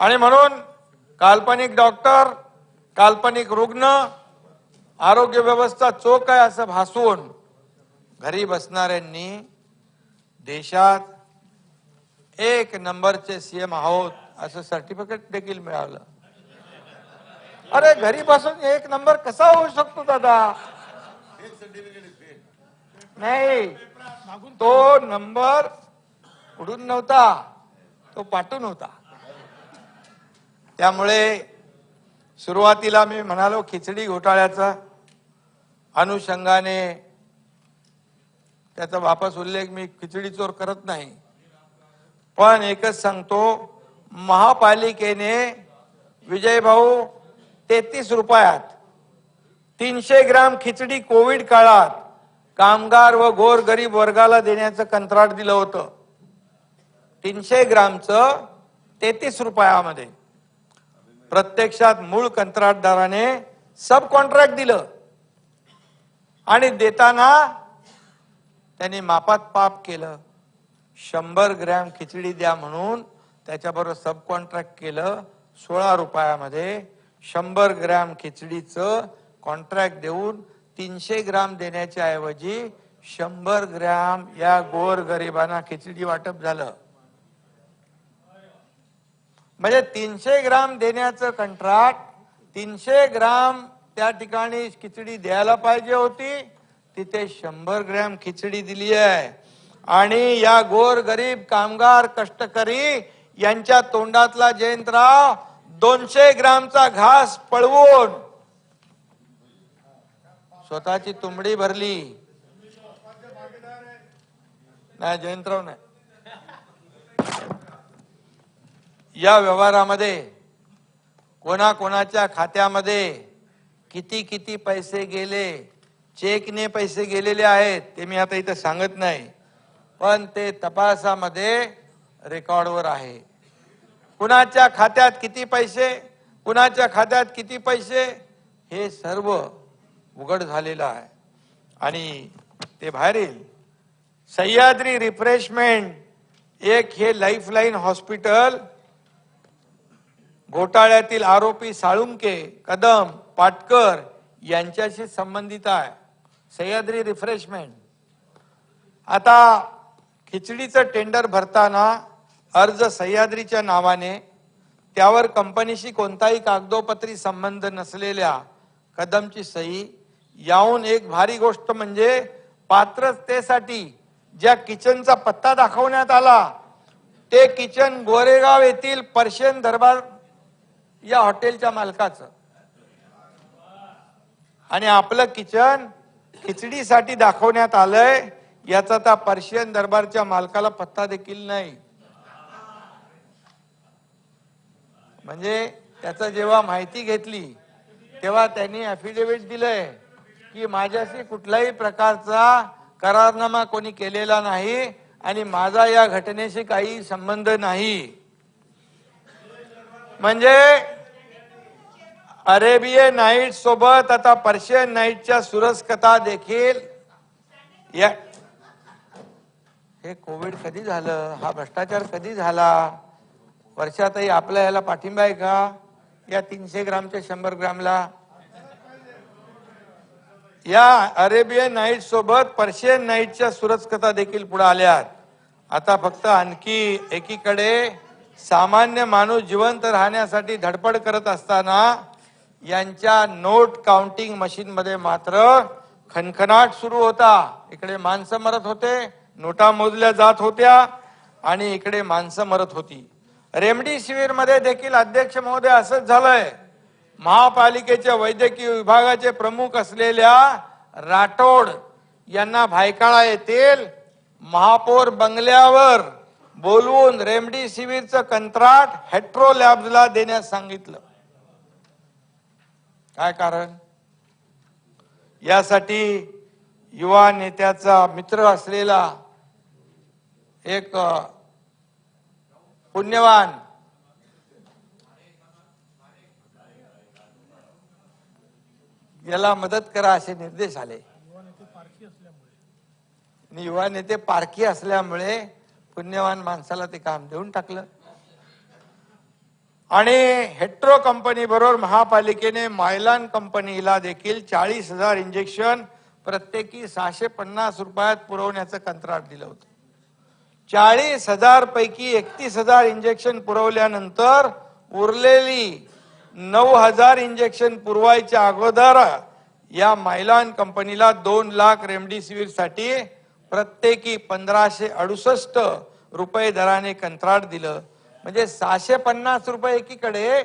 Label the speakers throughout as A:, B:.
A: आणि म्हणून काल्पनिक डॉक्टर काल्पनिक रुग्ण आरोग्य व्यवस्था चोख आहे असं भासून घरी बसणाऱ्यांनी देशात एक नंबरचे सीएम आहोत असं सर्टिफिकेट देखील मिळालं. अरे घरी बसून एक नंबर कसा होऊ शकतो दादा? नाही. तो नंबर उडून नव्हता तो पाठून होता. त्यामुळे सुरुवातीला मी म्हणालो खिचडी घोटाळ्याचा अनुषंगाने त्याचा वापस उल्लेख मी खिचडी चोर करत नाही. पण एकच सांगतो महापालिकेने विजय भाऊ तेहतीस रुपयात तीनशे ग्राम खिचडी कोविड काळात कामगार व गोर गरीब वर्गाला देण्याचं कंत्राट दिलं होतं. तीनशे ग्रामचं तेहतीस रुपयामध्ये. प्रत्यक्षात मूळ कंत्राटदाराने सब कॉन्ट्रॅक्ट दिलं. आणि देताना त्यांनी मापात पाप केलं. शंभर ग्रॅम खिचडी द्या म्हणून त्याच्याबरोबर सब कॉन्ट्रॅक्ट केलं. सोळा रुपयामध्ये शंभर ग्रॅम खिचडीचं कॉन्ट्रॅक्ट देऊन तीनशे ग्राम देण्याच्या ऐवजी शंभर ग्रॅम या गोर गरिबांना खिचडी वाटप झालं. म्हणजे तीनशे ग्राम देण्याचं कंत्राट तीनशे ग्राम त्या ठिकाणी खिचडी द्यायला पाहिजे होती तिथे शंभर ग्रॅम खिचडी दिली आहे. आणि या गोर गरीब कामगार कष्टकरी यांच्या तोंडातला जयंतराव दोनशे ग्रामचा घास पळवून स्वतःची तुंबडी भरली. नाही जयंतराव नाही. या व्यवहारामध्ये कोणाकोणाच्या खात्यामध्ये किती किती पैसे गेले चेकने पैसे गेलेले आहेत ते मी आता इथं सांगत नाही. पण ते तपासामध्ये रेकॉर्डवर आहे. कुणाच्या खात्यात किती पैसे कुणाच्या खात्यात किती पैसे हे सर्व उघड झालेलं आहे. आणि ते बाहेर येईल. सह्याद्री रिफ्रेशमेंट एक हे लाईफलाईन हॉस्पिटल घोटाळ्यातील आरोपी साळुंके कदम पाटकर यांच्याशी संबंधित आहे. सह्याद्री रिफ्रेशमेंट. आता खिचडीचं टेंडर भरताना अर्ज सह्याद्रीच्या नावाने त्यावर कंपनीशी कोणताही कागदोपत्री संबंध नसलेल्या कदमची सही याहून एक भारी गोष्ट म्हणजे पात्रतेसाठी ज्या किचनचा पत्ता दाखवण्यात आला ते किचन गोरेगाव येथील पर्शियन दरबार या हॉटेलच्या मालकाचं. आणि आपलं किचन खिचडीसाठी दाखवण्यात आलंय याचा त्या पर्शियन दरबारच्या मालकाला पत्ता देखील नाही. म्हणजे त्याचा जेव्हा माहिती घेतली तेव्हा त्यांनी अफिडेव्हिट दिलंय की माझ्याशी कुठल्याही प्रकारचा करारनामा कोणी केलेला नाही आणि माझा या घटनेशी काही संबंध नाही. म्हणजे अरेबियन नाईट सोबत आता पर्शियन नाईटच्या सुरस कथा देखील या हे कोविड कधी झालं? हा भ्रष्टाचार कधी झाला? वर्षातही आपल्या याला पाठिंबा आहे का? या तीनशे ग्रामच्या शंभर ग्रामला? या अरेबियन नाईट सोबत पर्शियन नाईटच्या सुरस कथा देखील पुढे आल्यात. आता फक्त आणखी एकीकडे सामान्य माणूस जिवंत राहण्यासाठी धडपड करत असताना यांच्या नोट काउंटिंग मशीन मध्ये मात्र खनखनाट सुरू होता. इकडे माणसं मरत होते नोटा मोजल्या जात होत्या आणि इकडे माणसं मरत होती. रेमडेसिवीरमध्ये देखील अध्यक्ष महोदय असंच झालंय. महापालिकेच्या वैद्यकीय विभागाचे प्रमुख असलेल्या राठोड यांना भायकाळा येतील महापौर बंगल्यावर बोलवून रेमडेसिवीरचं कंत्राट हेट्रो लॅबला देण्यास सांगितलं. काय कारण? यासाठी युवा नेत्याचा मित्र असलेला एक पुण्यवान याला मदत करा असे निर्देश आले. आणि युवा नेते पारखी असल्यामुळे पुण्यवान माणसाला ते काम देऊन टाकलं. आणि हेट्रो कंपनी बरोबर महापालिकेने मायलान कंपनीला देखील चाळीस हजार इंजेक्शन प्रत्येकी सहाशे पन्नास रुपयात पुरवण्याचं कंत्राट दिलं होतं. चाळीस हजार पैकी एकतीस हजार इंजेक्शन पुरवल्यानंतर उरलेली नऊ हजार इंजेक्शन पुरवायच्या अगोदर या मायलान कंपनीला दोन लाख रेमडेसिवीरसाठी प्रत्येकी पंधराशे अडुसष्ट रुपये दराने कंत्राट दिलं. म्हणजे सहाशे पन्नास रुपये एकीकडे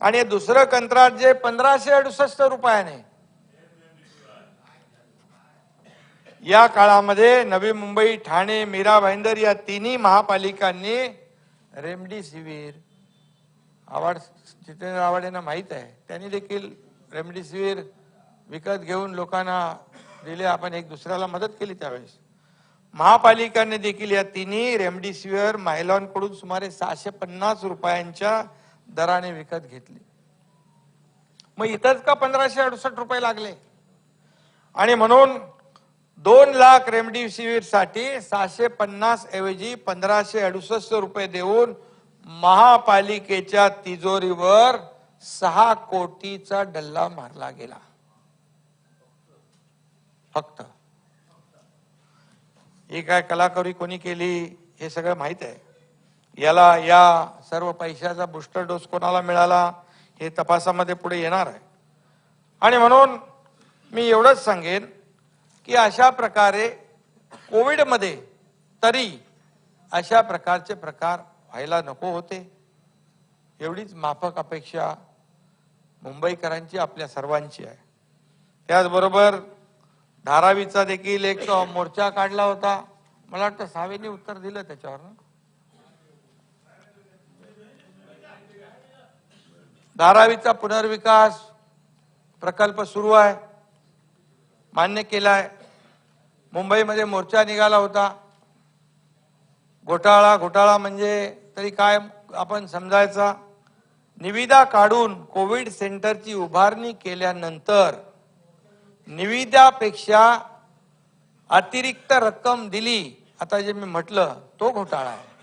A: आणि दुसरं कंत्राट जे पंधराशे अडुसष्ट रुपयाने. या काळामध्ये नवी मुंबई ठाणे मीरा भाईंदर या तिन्ही महापालिकांनी रेमडेसिवीर आवाड जितेंद्र आव्हाड यांना माहीत आहे. त्यांनी देखील रेमडेसिवीर विकत घेऊन लोकांना दिले. आपण एक दुसऱ्याला मदत केली त्यावेळेस. महापालिकाने देखील या तिन्ही रेमडेसिवीर महिलांकडून सुमारे सहाशे पन्नास रुपयांच्या दराने विकत घेतली. मग इथंच का पंधराशे अडुसष्ट रुपये लागले? आणि म्हणून दोन लाख रेमडेसिवीरसाठी सहाशे पन्नास ऐवजी पंधराशे अडुसष्ट रुपये देऊन महापालिकेच्या तिजोरीवर सहा कोटीचा डल्ला मारला गेला. फक्त. ही काय कलाकारी कोणी केली हे सगळं माहीत आहे. याला या सर्व पैशाचा बुस्टर डोस कोणाला मिळाला हे तपासामध्ये पुढे येणार आहे. आणि म्हणून मी एवढंच सांगेन की अशा प्रकारे कोविडमध्ये तरी अशा प्रकारचे प्रकार व्हायला नको होते. एवढीच माफक अपेक्षा मुंबईकरांची आपल्या सर्वांची आहे. त्याचबरोबर धारावीचा देखील एक मोर्चा काढला होता. मला वाटतं सावेनी उत्तर दिलं त्याच्यावर ना धारावीचा पुनर्विकास प्रकल्प सुरू आहे. मान्य केलाय. मुंबईमध्ये मोर्चा निघाला होता. घोटाळा घोटाळा म्हणजे तरी काय आपण समजायचा? निविदा काढून कोविड सेंटरची उभारणी केल्यानंतर निविद्यापेक्षा अतिरिक्त रक्कम दिली. आता जे मी म्हटलं तो घोटाळा आहे.